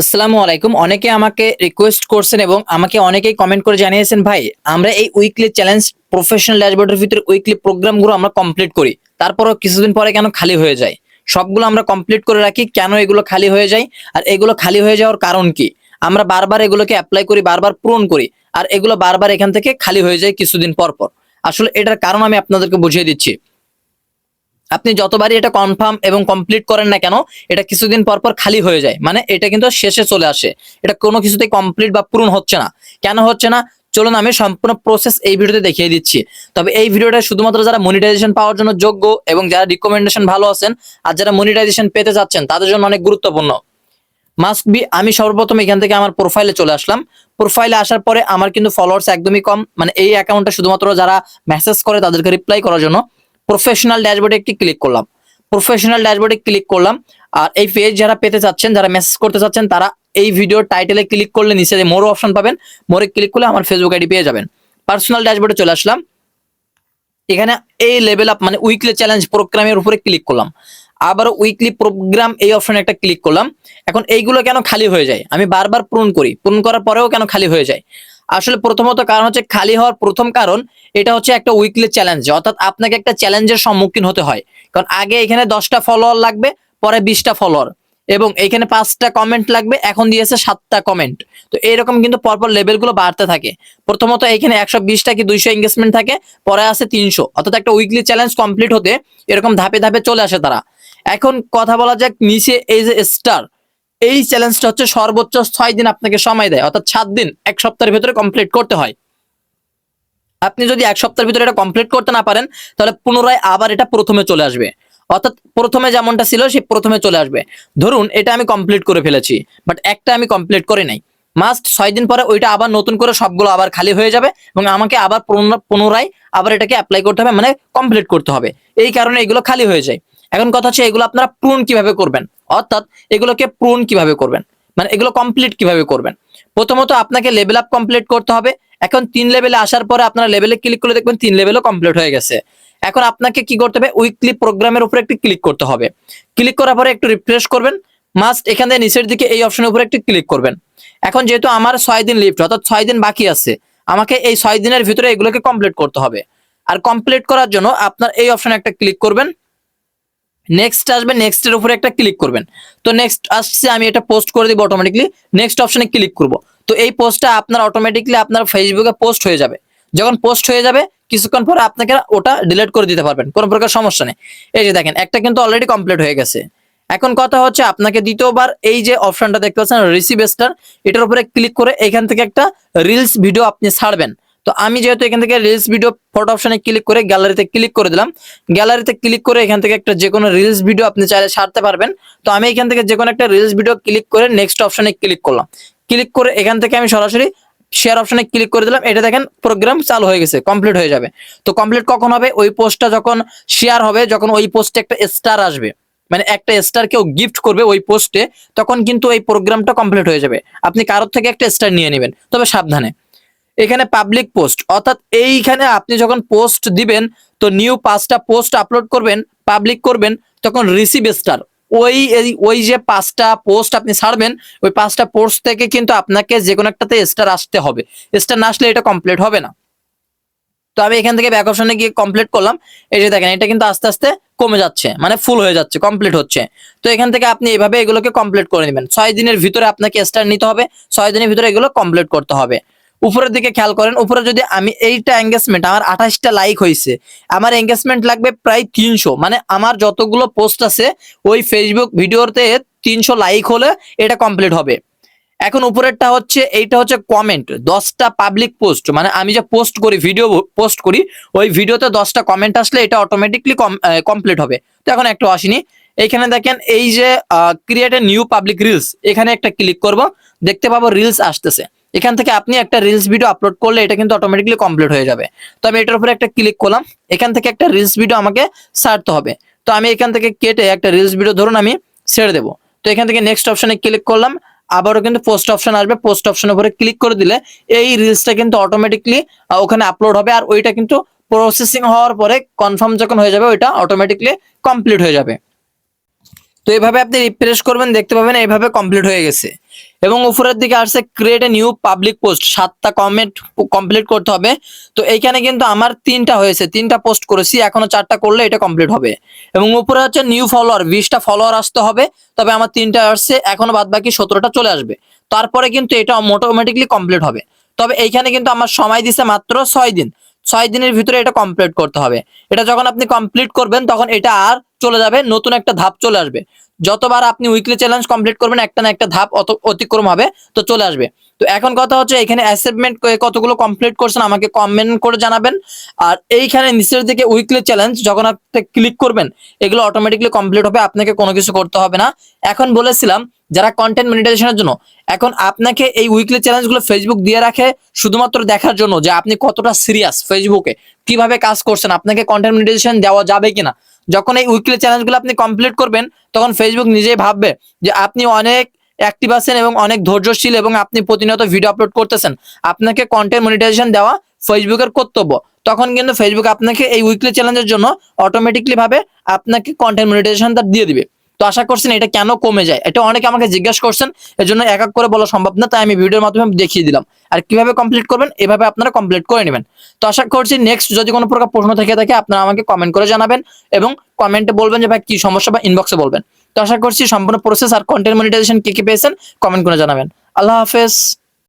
আসসালামু আলাইকুম। অনেকে আমাকে রিকোয়েস্ট করছেন এবং আমাকে অনেকেই কমেন্ট করে জানিয়েছেন, ভাই, আমরা এই উইকলি চ্যালেঞ্জ প্রফেশনাল ড্যাশবোর্ডের ভিতরে উইকলি প্রোগ্রামগুলো আমরা কমপ্লিট করি। তারপরও কিছুদিন পরে কেন খালি হয়ে যায়? সবগুলো আমরা কমপ্লিট করে রাখি, কেন এগুলো খালি হয়ে যায়? আর এগুলো খালি হয়ে যাওয়ার কারণ কি? আমরা বারবার এগুলোকে অ্যাপ্লাই করি, বারবার পূরণ করি, আর এগুলো বারবার এখান থেকে খালি হয়ে যায় কিছুদিন পর পর। আসলে এটার কারণ আমি আপনাদেরকে বুঝিয়ে দিচ্ছি। আপনি যতবারই এটা কনফার্ম এবং কমপ্লিট করেন না কেন, এটা কিছুদিন পর পর খালি হয়ে যায়। মানে এটা কিন্তু শেষে চলে আসে। এটা কোনো কিছুতেই কমপ্লিট বা পূরণ হচ্ছে না। কেন হচ্ছে না? চলুন আমি সম্পূর্ণ প্রসেস এই ভিডিওতে দেখিয়ে দিচ্ছি। তবে এই ভিডিওটা শুধুমাত্র যারা মনিটাইজেশন পাওয়ার জন্য যোগ্য এবং যারা রিকমেন্ডেশন ভালো আছেন আর যারা মনিটাইজেশন পেতে যাচ্ছেন তাদের জন্য অনেক গুরুত্বপূর্ণ। মাস্ট বি আমি সর্বপ্রথম এখান থেকে আমার প্রোফাইলে চলে আসলাম। প্রোফাইলে আসার পরে আমার কিন্তু ফলোয়ার্স একদমই কম। মানে এই অ্যাকাউন্টটা শুধুমাত্র যারা মেসেজ করে তাদেরকে রিপ্লাই করার জন্য। প্রফেশনাল ড্যাশবোর্ডে একটি ক্লিক করলাম। প্রফেশনাল ড্যাশবোর্ডে ক্লিক করলাম। আর এই পেজ যারা পেতে চাচ্ছেন, যারা মেসেজ করতে চাচ্ছেন, তারা এই ভিডিওর টাইটেলে ক্লিক করলে নিচে মোর অপশন পাবেন মোরে ক্লিক করলে আমার ফেসবুক আইডি পেয়ে যাবেন। পার্সোনাল ড্যাশবোর্ডে চলে আসলাম। এখানে এই লেভেল আপ মানে উইকলি চ্যালেঞ্জ প্রোগ্রামের উপরে ক্লিক করলাম। আবার উইকলি প্রোগ্রাম এই অপশনে একটা ক্লিক করলাম। এখন এইগুলো কেন খালি হয়ে যায়? আমি বারবার পূরণ করি। পূরণ করার পরেও কেন খালি হয়ে যায়? আসলে প্রথমত কারণ হচ্ছে খালি হওয়ার প্রথম কারণ, এটা হচ্ছে একটা উইকলি চ্যালেঞ্জ অর্থাৎ আপনাকে একটা চ্যালেঞ্জের সম্মুখীন হতে হয়। কারণ আগে এখানে দশটা ফলোয়ার লাগবে, পরে বিশটা ফলোয়ার এবং এখানে পাঁচটা কমেন্ট লাগবে, এখন দিয়েছে সাতটা কমেন্ট তো এরকম কিন্তু পরপর লেভেলগুলো বাড়তে থাকে। প্রথমত এখানে একশো বিশটা কি দুইশো এঙ্গেজমেন্ট থাকে, পরে আসে তিনশো। অর্থাৎ একটা উইকলি চ্যালেঞ্জ কমপ্লিট হতে এরকম ধাপে ধাপে চলে আসে তারা। এখন কথা বলা যাক নিচে এই যে স্টার এই চ্যালেঞ্জটা হচ্ছে সর্বোচ্চ ছয় দিন আপনাকে সময় দেয়। অর্থাৎ সাত দিন, এক সপ্তাহের ভিতরে কমপ্লিট করতে হয়। আপনি যদি এক সপ্তাহের ভিতরে এটা কমপ্লিট করতে না পারেন, তাহলে পুনরায় আবার এটা প্রথমে চলে আসবে। অর্থাৎ প্রথমে যেমনটা ছিল, সে প্রথমে চলে আসবে। ধরুন, এটা আমি কমপ্লিট করে ফেলেছি বাট একটা আমি কমপ্লিট করে নাই। মাস্ট ছয় দিন পরে ওইটা আবার নতুন করে সবগুলো আবার খালি হয়ে যাবে এবং আমাকে আবার পুনরায় আবার এটাকে অ্যাপ্লাই করতে হবে মানে কমপ্লিট করতে হবে। এই কারণে এগুলো খালি হয়ে যায়। এখন কথা হচ্ছে এগুলো আপনারা পূরণ কীভাবে করবেন? অর্থাৎ এগুলোকে পূরণ কীভাবে করবেন? মানে এগুলো কমপ্লিট কীভাবে করবেন? প্রথমত আপনাকে লেভেল আপ কমপ্লিট করতে হবে। এখন তিন লেভেলে আসার পরে আপনারা লেভেলে ক্লিক করে দেখবেন তিন লেভেলও কমপ্লিট হয়ে গেছে। এখন আপনাকে কি করতে হবে? উইকলি প্রোগ্রামের উপরে একটি ক্লিক করতে হবে। ক্লিক করার পরে একটু রিফ্রেশ করবেন। মাস্ট এখান নিচের দিকে এই অপশনের উপরে একটি ক্লিক করবেন। এখন যেহেতু আমার ছয় দিন লিফট অর্থাৎ ছয় দিন বাকি আছে, আমাকে এই ছয় দিনের ভিতরে এগুলোকে কমপ্লিট করতে হবে। আর কমপ্লিট করার জন্য আপনার এই অপশনে একটা ক্লিক করবেন। নেক্সট আসবে নেক্সট এর উপরে একটা ক্লিক করবেন। তো নেক্সট আসছে, আমি এটা পোস্ট করে দিব অটোমেটিকলি নেক্সট অপশনে ক্লিক করব। তো এই পোস্টটা আপনার অটোমেটিকলি আপনার ফেসবুকে পোস্ট হয়ে যাবে। যখন পোস্ট হয়ে যাবে, কিছুক্ষণ পরে আপনাকে ওটা ডিলিট করে দিতে পারবেন। কোনো প্রকার সমস্যা নেই। এই যে দেখেন, একটা কিন্তু অলরেডি কমপ্লিট হয়ে গেছে। এখন কথা হচ্ছে, আপনাকে দ্বিতীয়বার এই যে অপশনটা দেখতে পাচ্ছেন রিসিভ স্টার এটার উপরে ক্লিক করে এখান থেকে একটা রিলস ভিডিও আপনি ছাড়বেন। তো আমি যেহেতু এখান থেকে রিলস ভিডিও ফটো অপশনে ক্লিক করে গ্যালারিতে ক্লিক করে দিলাম গ্যালারিতে ক্লিক করে এখান থেকে একটা যে কোনো রিলস ভিডিও আপনি চাইলে সারতে পারবেন। তো আমি এখান থেকে যে কোনো একটা রিলস ভিডিও ক্লিক করে নেক্সট অপশনে ক্লিক করলাম। ক্লিক করে এখান থেকে আমি সরাসরি শেয়ার অপশনে ক্লিক করে দিলাম। এটা দেখেন প্রোগ্রাম চালু হয়ে গেছে কমপ্লিট হয়ে যাবে। তো কমপ্লিট কখন হবে? ওই পোস্টটা যখন শেয়ার হবে, যখন ওই পোস্টে একটা স্টার আসবে মানে একটা স্টার কেউ গিফট করবে ওই পোস্টে তখন কিন্তু এই প্রোগ্রামটা কমপ্লিট হয়ে যাবে। আপনি কারোর থেকে একটা স্টার নিয়ে নেবেন, তবে সাবধানে। এখানে পাবলিক পোস্ট অর্থাৎ এইখানে আপনি যখন পোস্ট দিবেন, তো নিউ পাঁচটা পোস্ট আপলোড করবেন পাবলিক করবেন, তখন রিসিভ স্টার ওই ওই যে পাঁচটা পোস্ট আপনি ছাড়বেন, ওই পাঁচটা পোস্ট থেকে কিন্তু আপনাকে যে কোনো একটাতে স্টার আসতে হবে। স্টার না আসলে এটা কমপ্লিট হবে না। তো আমি এখান থেকে ব্যাক অপশনে গিয়ে কমপ্লিট করলাম। এই যে দেখেন, এটা কিন্তু আস্তে আস্তে কমে যাচ্ছে মানে ফুল হয়ে যাচ্ছে কমপ্লিট হচ্ছে। তো এখান থেকে আপনি এভাবে এগুলোকে কমপ্লিট করে নেবেন। ছয় দিনের ভিতরে আপনাকে স্টার নিতে হবে, ছয় দিনের ভিতরে এগুলো কমপ্লিট করতে হবে। উপরের দিকে খেয়াল করেন, উপরে যদি আমি এইটা এঙ্গেজমেন্ট আমার আঠাশটা লাইক হয়েছে আমার এঙ্গেজমেন্ট লাগবে প্রায় তিনশো। মানে আমার যতগুলো পোস্ট আছে, ওই ফেসবুক ভিডিওতে তিনশো লাইক হলে এটা কমপ্লিট হবে। এখন উপরেরটা হচ্ছে, এইটা হচ্ছে কমেন্ট দশটা পাবলিক পোস্ট মানে আমি যে পোস্ট করি ভিডিও পোস্ট করি, ওই ভিডিওতে দশটা কমেন্ট আসলে এটা অটোমেটিকলি কমপ্লিট হবে। তো এখন একটু আসেনি। এইখানে দেখেন, এই যে create a new public reels এখানে একটা ক্লিক করব, দেখতে পাবো রিলস আসতেছে। এখান থেকে আপনি একটা রিলস ভিডিও আপলোড করলে এটা কিন্তু অটোমেটিকলি কমপ্লিট হয়ে যাবে। তো আমি এটার উপরে একটা ক্লিক করলাম। এখান থেকে একটা রিলস ভিডিও আমাকে ছাড়তে হবে। তো আমি এখান থেকে কেটে একটা রিলস ভিডিও ধরুন আমি ছেড়ে দেবো। তো এখান থেকে নেক্সট অপশানে ক্লিক করলাম। আবারও কিন্তু পোস্ট অপশন আসবে। পোস্ট অপশনের উপরে ক্লিক করে দিলে এই রিলসটা কিন্তু অটোমেটিকলি ওখানে আপলোড হবে। আর ওইটা কিন্তু প্রসেসিং হওয়ার পরে কনফার্ম যখন হয়ে যাবে, ওইটা অটোমেটিকলি কমপ্লিট হয়ে যাবে। তো এইভাবে আপনি রিফ্রেশ করবেন, দেখতে পাবেন, এইভাবে কমপ্লিট হয়ে গেছে। এবং উপরের দিকে আসছে create a new public post সাতটা কমেন্ট কমপ্লিট করতে হবে। তো এইখানে কিন্তু আমার তিনটা হয়েছে, তিনটা পোস্ট করেছি, এখনও চারটা করলে এটা কমপ্লিট হবে। এবং উপরে হচ্ছে নিউ ফলোয়ার বিশটা ফলোয়ার আসতে হবে, তবে আমার তিনটা আসছে, এখনও বাদ বাকি সতেরোটা চলে আসবে। তারপরে কিন্তু এটা অটোমেটিকলি কমপ্লিট হবে। তবে এইখানে কিন্তু আমার সময় দিছে মাত্র ছয় দিন। ছয় দিনের ভিতরে এটা কমপ্লিট করতে হবে। এটা যখন আপনি কমপ্লিট করবেন, তখন এটা আর চলে যাবে, নতুন একটা ধাপ চলে আসবে। যতবার আপনি উইকলি চ্যালেঞ্জ কমপ্লিট করবেন, একটা না একটা ধাপ অত, অতিক্রম হবে, তো চলে আসবে। তো এখন কথা হচ্ছে, এখানে অ্যাসেসমেন্ট কতগুলো কমপ্লিট করছেন আমাকে কমেন্ট করে জানাবেন। আর এইখানে নিচের দিকে উইকলি চ্যালেঞ্জ যখন আপনি ক্লিক করবেন, এগুলো অটোমেটিকলি কমপ্লিট হবে, আপনাকে কোনো কিছু করতে হবে না। এখন বলেছিলাম, যারা কন্টেন্ট মনিটাইজেশনের জন্য, এখন আপনাকে এই উইকলি চ্যালেঞ্জগুলো ফেসবুক দিয়ে রাখে, শুধুমাত্র দেখার জন্য যে আপনি কতটা সিরিয়াস ফেসবুকে কীভাবে কাজ করছেন, আপনাকে কন্টেন্ট মনিটাইজেশন দেওয়া যাবে কিনা। যখন এই উইকলি চ্যালেঞ্জগুলো আপনি কমপ্লিট করবেন, তখন ফেসবুক নিজেই ভাববে যে আপনি অনেক অ্যাক্টিভ আছেন এবং অনেক ধৈর্যশীল এবং আপনি প্রতিনিয়ত ভিডিও আপলোড করতেছেন। আপনাকে কন্টেন্ট মনিটাইজেশন দেওয়া ফেসবুকের কর্তব্য। তখন কিন্তু ফেসবুক আপনাকে এই উইকলি চ্যালেঞ্জের জন্য অটোমেটিকলি ভাবে আপনাকে কন্টেন্ট মনিটাইজেশনটা দিয়ে দিবে। তো আশা করছেন এটা কেন কমে যায়? এটা অনেকে আমাকে জিজ্ঞাসা করছেন এর জন্য এক এক করে বলা সম্ভব না, তাই আমি ভিডিওর মাধ্যমে দেখিয়ে দিলাম। আর কীভাবে কমপ্লিট করবেন, এভাবে আপনারা কমপ্লিট করে নেবেন। তো আশা করছি নেক্সট যদি কোনো প্রকার প্রশ্ন থেকে থাকে, আপনারা আমাকে কমেন্ট করে জানাবেন এবং কমেন্টে বলবেন যে, ভাই, কি সমস্যা? বা ইনবক্সে বলবেন। তো আশা করছি সম্পূর্ণ প্রসেস আর কন্টেন্ট মনিটাইজেশন কি কি পেয়েছেন কমেন্ট করে জানাবেন। আল্লাহ হাফেজ।